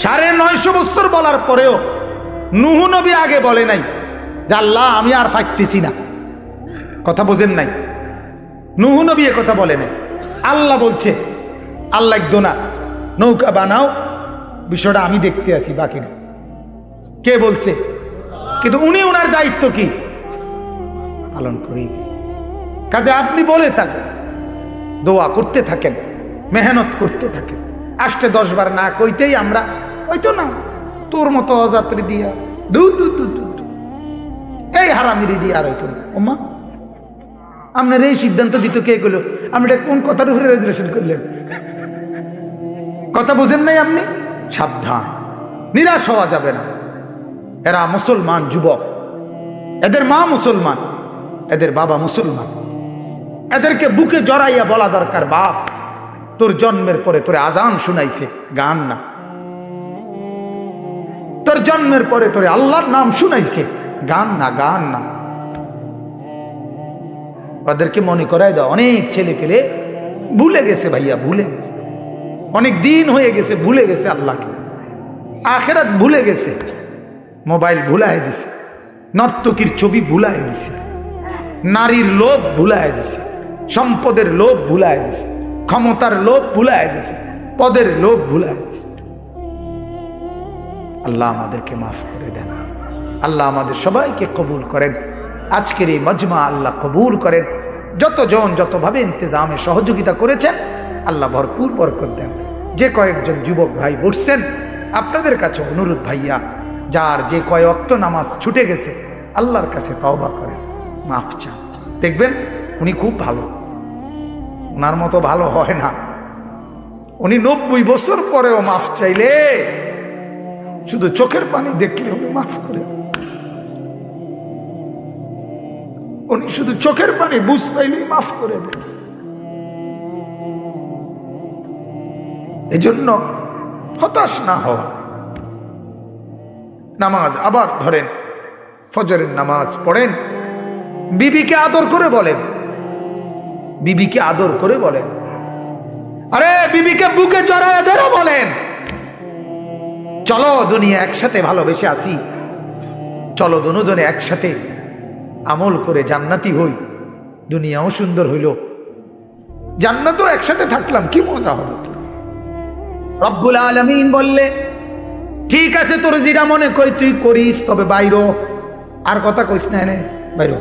সাড়ে নয়শো বছর বলার পরেও নুহু নবী আগে বলে নাই যে আল্লাহ, আমি আর ফাইতেছি না। কথা বোঝেন নাই? নুহু নবী এ কথা বলে নাই। আল্লাহ বলছে, আল্লাহ না, নৌকা বানাও, বিষয়টা আমি দেখতে আছি, বাকি না। কে বলছে? কিন্তু উনি ওনার দায়িত্ব কি? পালন করেই গেছে। কাজে আপনি বলে থাকেন, দোয়া করতে থাকেন, মেহনত করতে থাকেন। আসতে দশ বার না কইতেই আমরা হয়তো না। তোর মতো অযাত্রী দিয়া। দু। এই হারামিরি দিয়ে আর হইতো না। ওমা, আপনার এই সিদ্ধান্ত দিত কে গেল আপনি এটা কোন কথার উপরে রেজুলেশন করলেন? কথা বুঝেন নাই আপনি? সাবধান। নিরাশ হওয়া যাবে না। এরা মুসলমান যুবক। এদের মা মুসলমান। এদের বাবা মুসলমান। এদেরকে বুকে জড়াইয়া বলা দরকার, বাপ। তোর জন্মের পরে তোরে আজান শুনাইছে, গান না। তোর জন্মের পরে তোরে আল্লাহর নাম শুনাইছে। গান না গান না। ওদেরকে মনে করাই দাও, অনেক ছেলে পেলে ভুলে গেছে ভাইয়া, ভুলে গেছে। অনেক দিন হয়ে গেছে, ভুলে গেছে আল্লাহকে। আখেরাত ভুলে গেছে। মোবাইল ভুলাই দিছে। নর্তকীর ছবি ভুলাই দিছে। নারীর লোভ ভুলাই দিছে। সম্পদের লোভ ভুলাই দিছে। ক্ষমতার লোভ ভুলাই দিছে। পদের লোভ ভুলাই দিছে। আল্লাহ আমাদেরকে মাফ করে দেন। আল্লাহ আমাদের সবাইকে কবুল করেন। আজকের এই মজমা আল্লাহ কবুল করেন। যতজন যতভাবে ইন্তজামে সহযোগিতা করেছেন, আল্লাহ ভরপুর বরকত দেন। যে কয়েকজন যুবক ভাই বসছেন, আপনাদের কাছে অনুরোধ ভাইয়া, যার যে কয় অক্ত নামাজ ছুটে গেছে, আল্লাহর কাছে তওবা করেন, মাফ চান। দেখবেন, উনি খুব ভালো। ওনার মতো ভালো হয় না। উনি নব্বই বছর পরেও মাফ চাইলে শুধু চোখের পানি দেখলে উনি মাফ করে উনি শুধু চোখের পানি বুঝ পাইলেই মাফ করে দেন। এজন্য হতাশ না হওয়া। নামাজ আবার ধরেন, ফজরের নামাজ পড়েন, বিবিকে আদর করে বলেন। বিবিকে আদর করে বলেন। আরে, বিবিকে বুকে চড়ায় ধরে বলেন। চলো দুনিয়া একসাথে ভালোবেসে আসি। চলো দুজনে একসাথে আমল করে জান্নাতি হই। দুনিয়াও সুন্দর হইল। জান্নাতও একসাথে থাকলাম, কি মজা হলো রব্বুল আলমিন বললে, ঠিক আছে তোর যেটা মনে করি তুই করিস, তবে বাইরো আর কথা কইস না এনে, বাইরো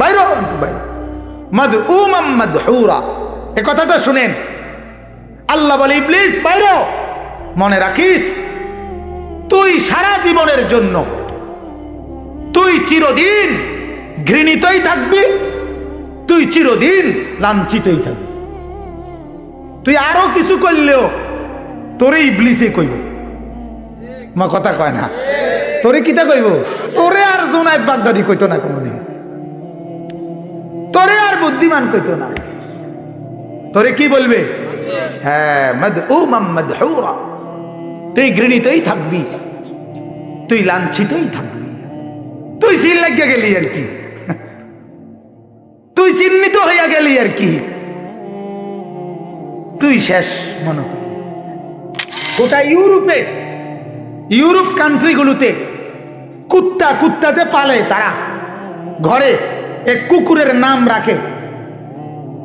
বাইরো কিন্তু বাইরো মদ উ মাম্মদ হুরা এ কথাটা শুনেন। আল্লাহ বলে, ইবলিস, বাইরো মনে রাখিস? তুই সারা জীবনের জন্য, তুই চিরদিন ঘৃণিতই থাকবি, তুই চিরদিন লাঞ্ছিতই থাকবি। তুই আরও কিছু করলেও তোরে ইবলিসে কইব। মা কথা কয় না? তোরে কিতা কইব? তোরে আর জোনায়ত বাগদাদি কইতো না কোনোদিন। তোরে আর বুদ্ধিমান কইতো না। তোরে কি বলবে? হ্যাঁ মাম্মদ হৌরা তুই ঘৃণিতই থাকবি। তুই লাঞ্ছিতই থাকবি। তুই সিল লাগিয়ে গেলি আর কি। তুই চিহ্নিত হইয়া গেলি আর কি। তুই শেষ মনে। গোটা ইউরোপে, ইউরোপ কান্ট্রিগুলোতে কুত্তা কুত্তা যে পালে তারা, ঘরে এক কুকুরের নাম রাখে।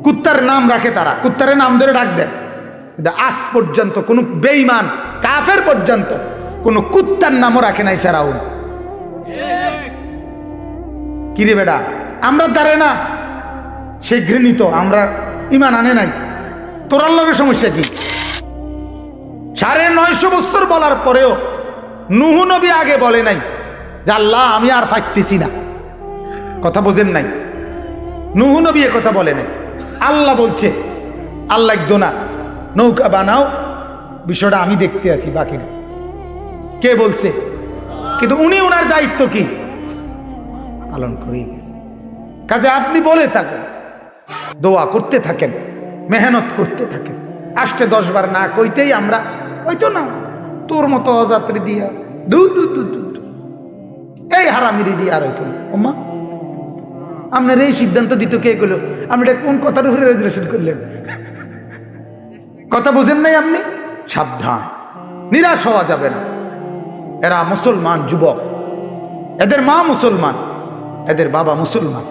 কুত্তার নাম রাখে তারা। কুত্তারের নাম ধরে ডাক দেয়। আজ পর্যন্ত কোনো বেইমান কাফের পর্যন্ত কোনো কুত্তার নামও রাখে নাই ফেরাউন। কিরে বেটা, আমরা দাঁড়ে না সে ঘৃণিত আমরা ইমান আনে নাই। তোরার লগে সমস্যা কি? সাড়ে নয়শো বছর বলার পরেও নুহু নবী আগে বলে নাই যে, আল্লাহ, আমি আর ফাইতেছি না। কথা বোঝেন নাই। নুহু নবী কথা বলে নাই। আল্লাহ বলছে, আল্লাহ না, নৌকা বানাও বিষয়টা আমি দেখতে আছি বাকি না কে বলছে? কিন্তু উনি ওনার দায়িত্ব কি? পালন করেই গেছে। কাজে আপনি বলে থাকেন, দোয়া করতে থাকেন, মেহনত করতে থাকেন। আসতে দশ বার না কইতেই আমরা হয়তো না, তোর মতো অযাত্রী দিয়া, দু দু। এই হারামিরি দিয়ে আর হইতো না। আপনার এই সিদ্ধান্ত দিত কে গেলো আপনি এটা কোন কথার উপরে রেজুলেশন করলেন? কথা বুঝেন নাই আপনি? সাবধান। নিরাশ হওয়া যাবে না। এরা মুসলমান যুবক। এদের মা মুসলমান, এদের বাবা মুসলমান।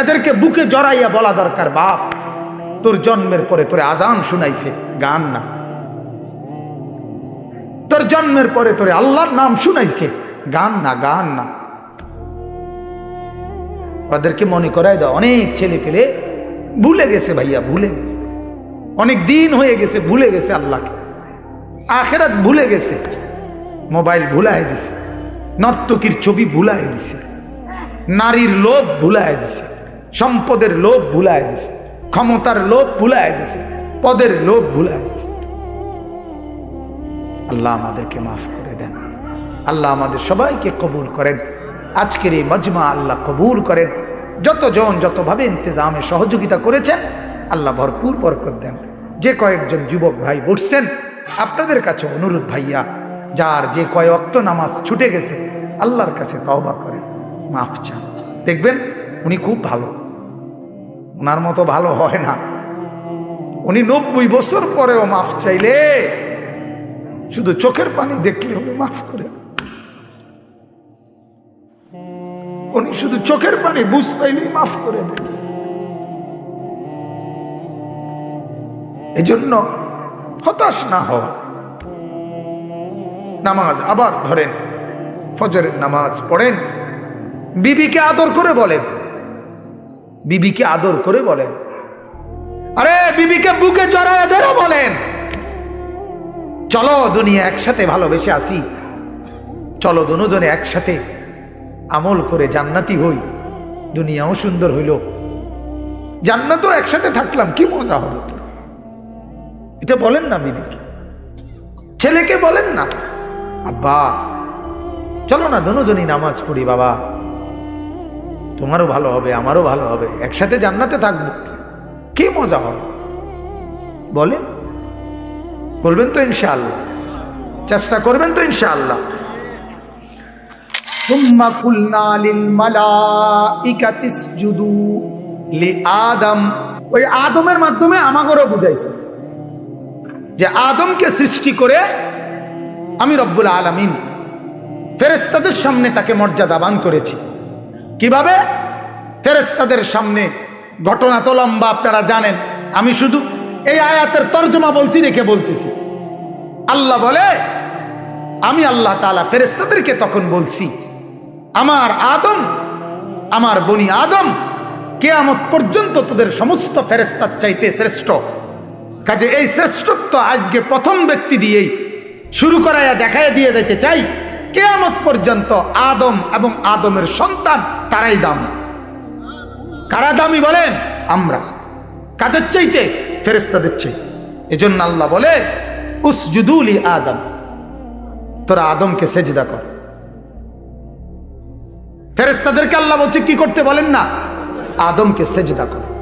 এদেরকে বুকে জড়াইয়া বলা দরকার, বাপ, তোর জন্মের পরে তোরে আজান শুনাইছে, গান না। তোর জন্মের পরে তোরে আল্লাহর নাম শুনাইছে, গান না গান না। ওদেরকে মনে করাই দাও, অনেক ছেলে পেলে ভুলে গেছে ভাইয়া, ভুলে গেছে। অনেক দিন হয়ে গেছে, ভুলে গেছে আল্লাহকে। আখেরাত ভুলে গেছে। মোবাইল ভুলাই দিছে। নর্তকীর ছবি ভুলাই দিছে। নারীর লোভ ভুলাই দিছে। সম্পদের লোভ ভুলাই দিছে। ক্ষমতার লোভ ভুলাই দিছে। পদের লোভ ভুলাই দিছে। আল্লাহ আমাদেরকে মাফ করে দেন। আল্লাহ আমাদের সবাইকে কবুল করেন। আজকের এই মজমা আল্লাহ কবুল করেন। যতজন যতভাবে ইন্তজামে সহযোগিতা করেছেন আল্লাহ ভরপুর বরকত দেন। যে কয়েকজন যুবক ভাই বসছেন, আপনাদের কাছে অনুরোধ ভাইয়া, যার যে কয় অক্ত নামাজ ছুটে গেছে, আল্লাহর কাছে তওবা করেন, মাফ চান। দেখবেন উনি খুব ভালো। ওনার মতো ভালো হয় না। উনি নব্বই বছর পরেও মাফ চাইলে শুধু চোখের পানি দেখলে উনি মাফ করে। উনি শুধু চোখের পানি বুঝ পাইলেই মাফ করে দেন এজন্য হতাশ না হওয়া। নামাজ আবার ধরেন, ফজরের নামাজ পড়েন, বিবিকে আদর করে বলেন, বিবিকে আদর করে বলেন, আরে বিবিকে বুকে জড়ায় ধরে বলেন, চলো দুনিয়া একসাথে ভালোবেসে আসি, চলো দুজনে একসাথে আমল করে জান্নাতি হই, দুনিয়াও সুন্দর হইল। জান্নাতও একসাথে থাকলাম, কি মজা হলো এটা বলেন না বিবিকে ছেলেকে বলেন না আব্বা চলো না দুজনই নামাজ পড়ি বাবা তোমারও ভালো হবে আমারও ভালো হবে একসাথে জান্নাতে থাকবো কি মজা হবে বলেন বলবেন তো ইনশাআল্লাহ চেষ্টা করবেন তো ইনশাআল্লাহ ثم قلنا للملائكة اسجدوا لآدم ওই আদমের মাধ্যমে আমাগরও বুঝাইছে যে আদমকে সৃষ্টি করে আমি রব্বুল আলামিন ফেরেস্তাদের সামনে তাকে মর্যাদাবান করেছি। কীভাবে? ফেরেস্তাদের সামনে ঘটনা তো লম্বা, আপনারা জানেন। আমি শুধু এই আয়াতের তর্জমা বলছি দেখে বলতেছি। আল্লাহ বলে, আমি আল্লাহ তালা ফেরেস্তাদেরকে তখন বলছি, আমার আদম, আমার বনি আদম, কেয়ামত পর্যন্ত তোদের সমস্ত ফেরেস্তার চাইতে শ্রেষ্ঠ। কাজে এই শ্রেষ্ঠত্ব আজকে প্রথম ব্যক্তি দিয়েই শুরু করাইয়া দেখাইয়া দিয়ে যেতে চাই, কেয়ামত পর্যন্ত আদম এবং আদমের সন্তান তারাই দামি। কারা দামি বলেন? আমরা। কাদের চাইতে? ফেরেস্তাদের চাইতে। এজন্য আল্লাহ বলে উসজুদুলি আদম। তোরা আদমকে সেজদা কর। ফেরেস্তাদেরকে আল্লাহ বলছে, কি করতে বলেন না? আদমকে সেজদা কর।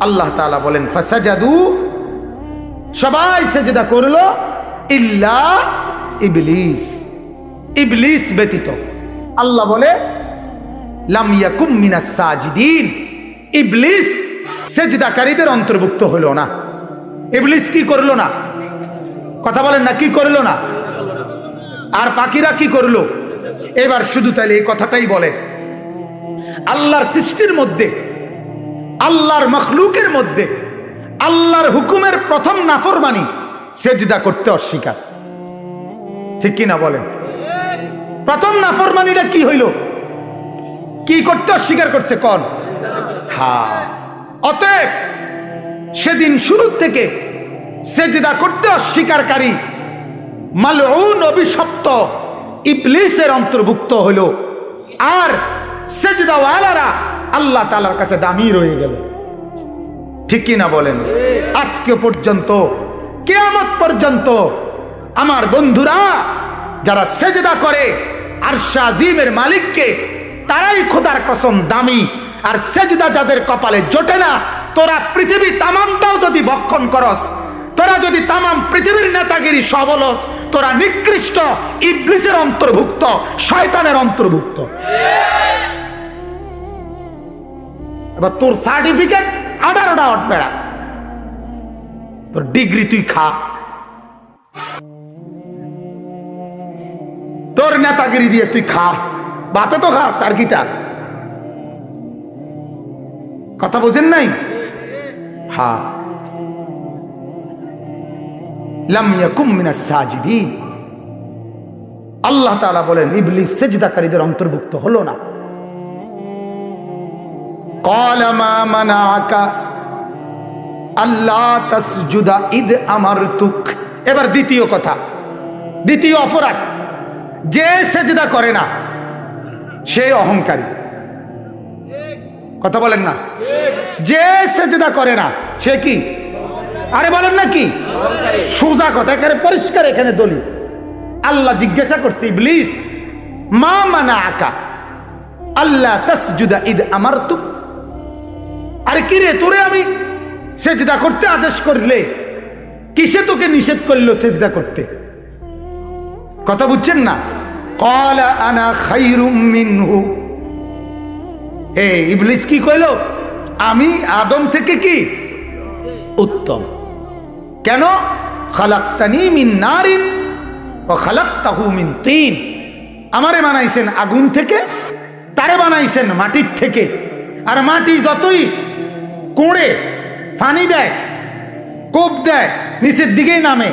আল্লাহ তাআলা বলেন, ফাসাজাদু সবাই সেজদা করল, ইল্লা ইবলিস। ইবলিস ব্যতীত। আল্লাহ বলে ইবলিস সেজদাকারীদের অন্তর্ভুক্ত হলো না। ইবলিস কি করল না? কথা বলেন না, কি করল না? আর পাখিরা কি করল? এবার শুধু তাহলে এই কথাটাই বলেন আল্লাহর সৃষ্টির মধ্যে, আল্লাহর মখলুকের মধ্যে আল্লাহর হুকুমের প্রথম নাফরমানি সেজদা করতে অস্বীকার। ঠিক কিনা বলেন? প্রথম নাফরমানিটা কি হইল? কি করতে অস্বীকার করছে? কন? হা। অতএব সেদিন শুরু থেকে সেজদা করতে অস্বীকারকারী মালউন অভিশপ্ত ইবলিসের অন্তর্ভুক্ত হলো আর সেজদাওয়ালারা আল্লাহ তালার কাছে দামি রয়ে গেল। ঠিক না বলেন? আজকে পর্যন্ত, কেয়ামত পর্যন্ত আমার বন্ধুরা যারা সেজদা করে আর শাহিমের মালিককে, তারাই খোদার কসম দামি, আর সেজদা যাদের কপালে জোটে না, তোরা পৃথিবী তামামটাও যদি ভক্ষণ করস, তোরা যদি তামাম পৃথিবীর নেতাগিরি সবলস তোরা নিকৃষ্ট ইবলিসের অন্তর্ভুক্ত, শয়তানের অন্তর্ভুক্ত। এবার তোর সার্টিফিকেট আঠারোটা অট বেড়া। তোর ডিগ্রি তুই খা। তোর নেতাগিরি দিয়ে তুই খা। বাতে তো খাস আর কিটা কথা বোঝেন নাই? হা। আল্লাহ বলেন, ইবলিস সেজদাকারীদের অন্তর্ভুক্ত হলো না। قال ما منعك আল্লাহ তাসজুদা ঈদ আমারতুক এবার দ্বিতীয় কথা দ্বিতীয় অপরাধ যে সেজদা করে না সে অহংকারী কথা বলেন না যে সেজদা করে না সে কি আরে বলেন না কি সোজা কথা এখানে পরিষ্কার এখানে দলি আল্লাহ জিজ্ঞাসা করছি ইবলিস মা মানা আকা আল্লাহ তাসজুদা ঈদ আমার তুক আরে কি রে তোরে আমি সেজদা করতে আদেশ করলে? কিসে তোকে নিষেধ করল সেজদা করতে? কথা বুঝছেন না? কলা আনা মিনহু। এ ইবলিস কি কইল? আমি আদম থেকে কি? উত্তম। কেন? খালাক্তানি মিন নারিন ও খালাক্তাহু মিন তিন। আমারে বানাইছেন আগুন থেকে তারে বানাইছেন মাটির থেকে। আর মাটি যতই কোড়ে, ফানি দেয়, কোপ দেয়, নিচের দিকেই নামে,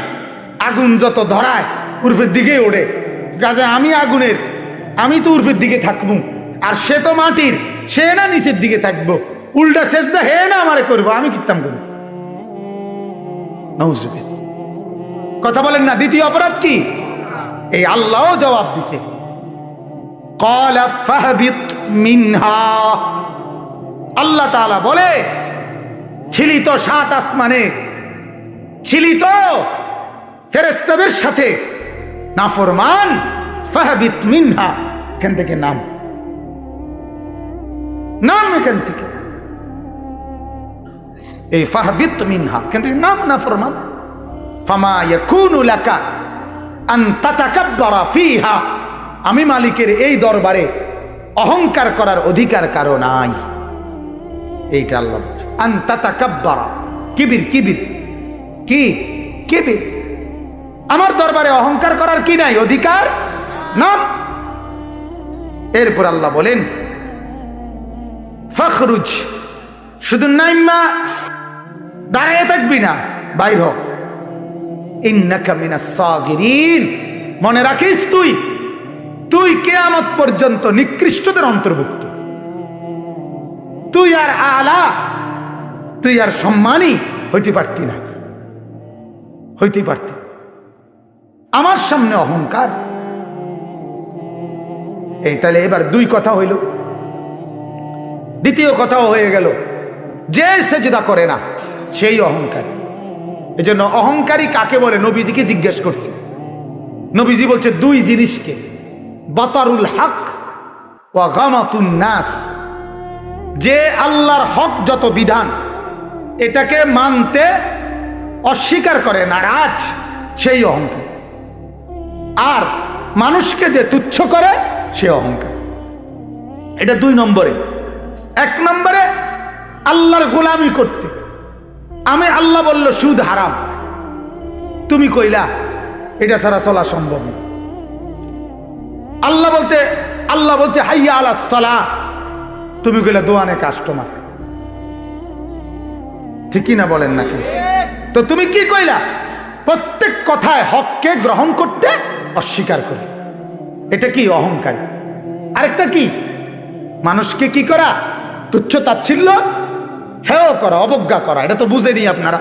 আগুন যত ধরায়, উর্ফের দিকেই ওড়ে। কাজে আমি আগুনের, আমি তো উর্ফের দিকে থাকব, আর সে তো মাটির, সে না নিচের দিকে থাকব। উল্টা সেজদা হে না আমারে করব, আমি কিতাম করব। কথা বলেন না, দ্বিতীয় অপরাধ কি? এই আল্লাহ জবাব দিছে। আল্লাহ বলে ছিলি তো সাত আসমানে ছিলি তো ফেরেস্তাদের সাথে। নাফরমান, ফাহাবিত মিনহা, এখান থেকে নাম। নাম এখান থেকে। এই ফাহাবিত মিনহা, এখান থেকে নাম নাফরমান। ফামা আমি মালিকের এই দরবারে অহংকার করার অধিকার কারও নাই। এইটা আল্লাহ বলছে। আন তাতাকাব্বারা কিবির কিবির। কি? কিবির। আমার দরবারে অহংকার করার কি নাই? অধিকার? নাম? এরপর আল্লাহ বলেন, ফখরুজ, শুধু নাইম্মা দাঁড়াইয়ে থাকবি না, বাইর হ। ইন্নাকা মিনাস সাগিরিন। মনে রাখিস তুই? তুই কেয়ামত পর্যন্ত নিকৃষ্টদের অন্তর্ভুক্ত। তুই আর আলা, তুই আর সম্মানই হইতে পারতি না। হইতে পারতি। আমার সামনে অহংকার। এই তাহলে এবার দুই কথা হইল। দ্বিতীয় কথাও হয়ে গেল। যে সেজদা করে না, সেই অহংকার। এজন্য অহংকারী কাকে বলে? নবীজিকে জিজ্ঞেস করছে। নবীজি বলছে, দুই জিনিসকে, বাতারুল হক ও গামাতুন নাস। যে আল্লাহর হক যত বিধান, এটাকে মানতে অস্বীকার করে, নারাজ সেই অহংকার। আর মানুষকে যে তুচ্ছ করে, সে অহংকার। এটা দুই নম্বরে। এক নম্বরে, আল্লাহর গোলামি করতে। আমি আল্লাহ বলল, সুদ হারাম। তুমি কইলা, এটা ছাড়া চলা সম্ভব না। আল্লাহ বলতে আল্লাহ বলতে, হাইয়া আলা সলা তুমি কইলা দোয়ানে কাস্টমার ঠিকই না বলেন নাকি? তো তুমি কি কইলা? প্রত্যেক কথায় হককে গ্রহণ করতে অস্বীকার করি এটা কি অহংকারী? আরেকটা কি? মানুষকে কি করা? তুচ্ছ তাচ্ছিল্য? হেও করা, অবজ্ঞা করা, এটা তো বুঝেনি আপনারা।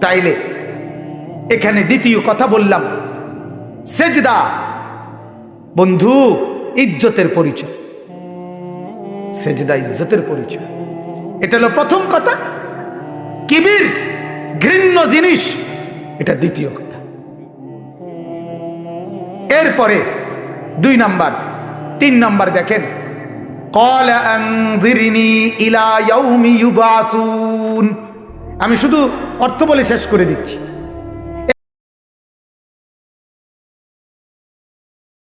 তাইলে এখানে দ্বিতীয় কথা বললাম। সেজদা। বন্ধু, ইজ্জতের পরিচয়। সেজদা ইজ্জতের পরিচয়। এটা হলো প্রথম কথা। কিবির, ঘৃণ্য জিনিস। এটা দ্বিতীয় কথা। এরপরে দুই নাম্বার, তিন নাম্বার দেখেন। আমি শুধু অর্থ বলে শেষ করে দিচ্ছি।